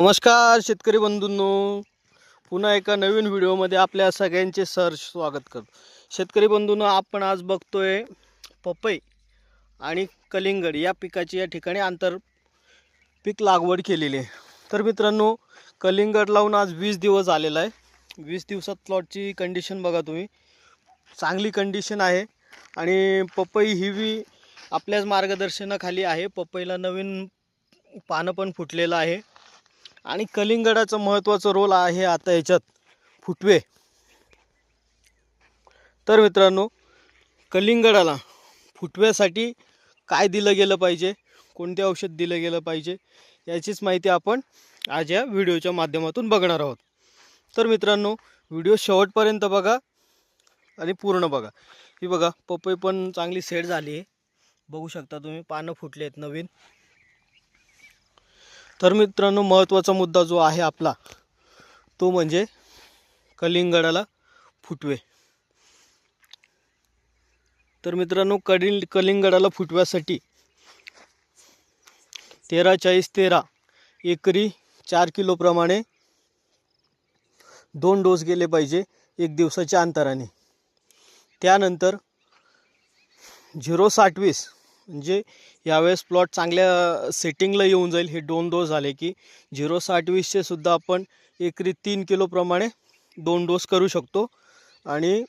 नमस्कार शेतकरी बंधूंनो. पुन्हा एका नवीन व्हिडिओमध्ये आपल्या सगळ्यांचे सर स्वागत करतो. शेतकरी बंधूंनो आपण आज बघतोय पपई आणि कलिंगड या पिकाची या ठिकाणी आंतर पीक लागवड केलेली आहे. तर मित्रांनो कलिंगड लावून आज वीस दिवस आलेला आहे. वीस दिवसात प्लॉटची कंडिशन बघा तुम्ही. चांगली कंडिशन आहे आणि पपई ही बी आपल्याच मार्गदर्शनाखाली आहे. पपईला नवीन पानं पण फुटलेलं आहे. आणि कलिंगडाचं महत्त्वाचं रोल आहे आता याच्यात फुटवे. तर मित्रांनो कलिंगडाला फुटव्यासाठी काय दिलं गेलं पाहिजे? कोणते औषध दिलं गेलं पाहिजे? याचीच माहिती आपण आज या व्हिडिओच्या माध्यमातून बघणार आहोत. तर मित्रांनो व्हिडिओ शेवटपर्यंत बघा आणि पूर्ण बघा. ही बघा पपई पण चांगली सेट झाली आहे. बघू शकता तुम्ही पानं फुटले आहेत नवीन. तर मित्रांनो महत्त्वाचा मुद्दा जो आहे आपला तो म्हणजे कलिंगडाला फुटवे. तर मित्रांनो कडिल कलिंगडाला फुटव्यासाठी तेरा चाळीस तेरा एकरी चार किलोप्रमाणे दोन डोस गेले पाहिजे एक दिवसाच्या अंतराने. त्यानंतर झिरो साठवीस म्हणजे यावेळेस प्लॉट चांगल्या सेटिंगला येऊन जाईल. हे दोन डोस झाले की झिरो साठवीसचे सुद्धा आपण एकरी तीन किलोप्रमाणे दोन डोस करू शकतो. आणि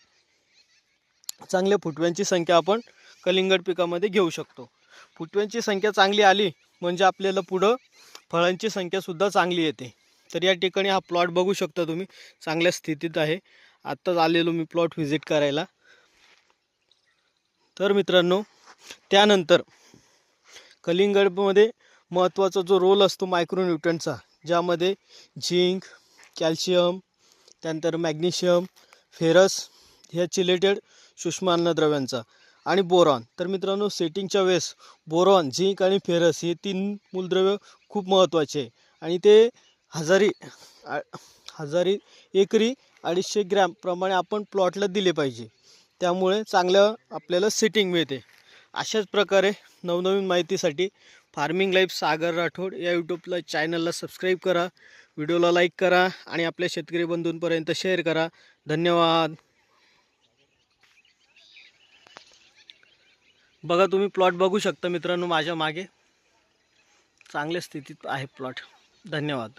चांगल्या फुटव्यांची संख्या आपण कलिंगड पिकामध्ये घेऊ शकतो. फुटव्यांची संख्या चांगली आली म्हणजे आपल्याला पुढं फळांची संख्यासुद्धा चांगली येते. तर या ठिकाणी हा प्लॉट बघू शकता तुम्ही. चांगल्या स्थितीत आहे. आत्ताच आलेलो मी प्लॉट व्हिजिट करायला. तर मित्रांनो त्यानंतर कलिंगडमध्ये महत्त्वाचा जो रोल असतो मायक्रोन्यूट्रनचा ज्यामध्ये झिंक कॅल्शियम त्यानंतर मॅग्नेशियम फेरस ह्या चिलेटेड सूक्ष्म अन्नद्रव्यांचा आणि बोरॉन तर मित्रांनो सेटिंगच्या वेळेस बोरॉन झिंक आणि फेरस हे तीन मूलद्रव्य खूप महत्त्वाचे आहे आणि ते हजारी हजारी एकरी अडीचशे ग्रॅम प्रमाणे आपण प्लॉटला दिले पाहिजे. त्यामुळे चांगलं आपल्याला सेटिंग मिळते. अशाच प्रकारे नवनवीन माहितीसाठी फार्मिंग लाईफ सागर राठोड या यूट्यूबला चॅनलला सबस्क्राईब करा व्हिडिओला लाईक करा आणि आपल्या शेतकरी बंधूंपर्यंत शेअर करा. धन्यवाद. बघा तुम्ही प्लॉट बघू शकता मित्रांनो माझ्या मागे. चांगल्या स्थितीत आहे प्लॉट धन्यवाद.